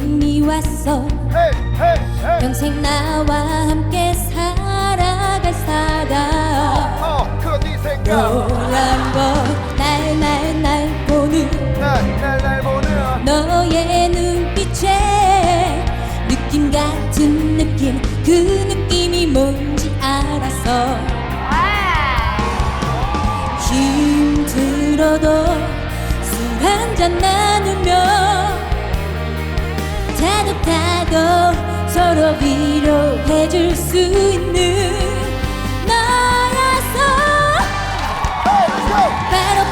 여행이 왔어. 평생 나와 함께 살아갈 사람. 어, 어, 그건 네 노란 것 날날 날 보는. 날날날 보는. 너의 눈빛에 느낌 같은 느낌. 그 느낌이 뭔지 알았어 힘들어도 술 한잔 나누면 따뜻하고 서로 위로해 줄 수 있는 너라서. 바로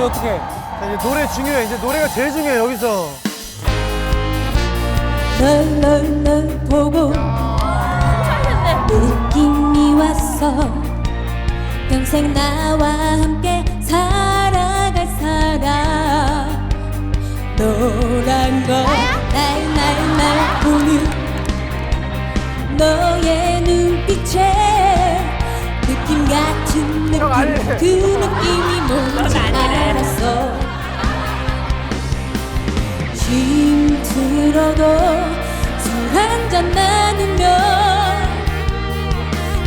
노래 어떻게 해? 자, 이제 노래 중요해. 이제 노래가 제일 중요해 여기서. 널널널 보고 느낌이 왔어. 평생 나와 함께 살아갈 사람. 너란 걸 날날날 보는 너의 눈빛에 느낌 같은 느낌. 그 느낌이 뭔지 들어도 술 한잔 나누며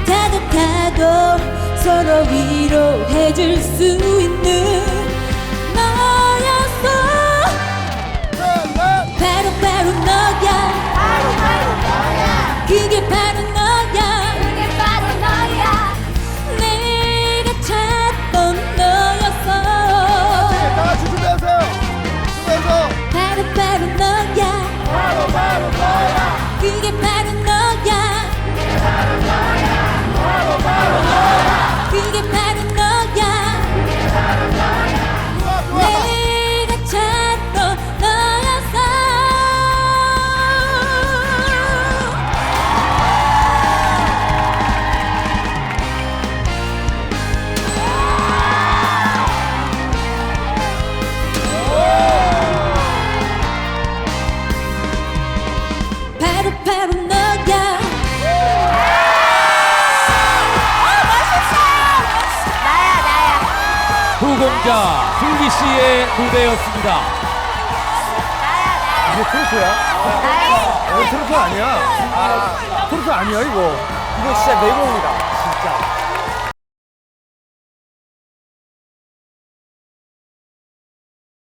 따뜻하고 서로 위로해줄 수 후공자 슬기 씨의 무대였습니다. 이게 트로트야? 나야 이거 트로트 아니야 트로트 아니야 이거 이거 진짜 내공이다 진짜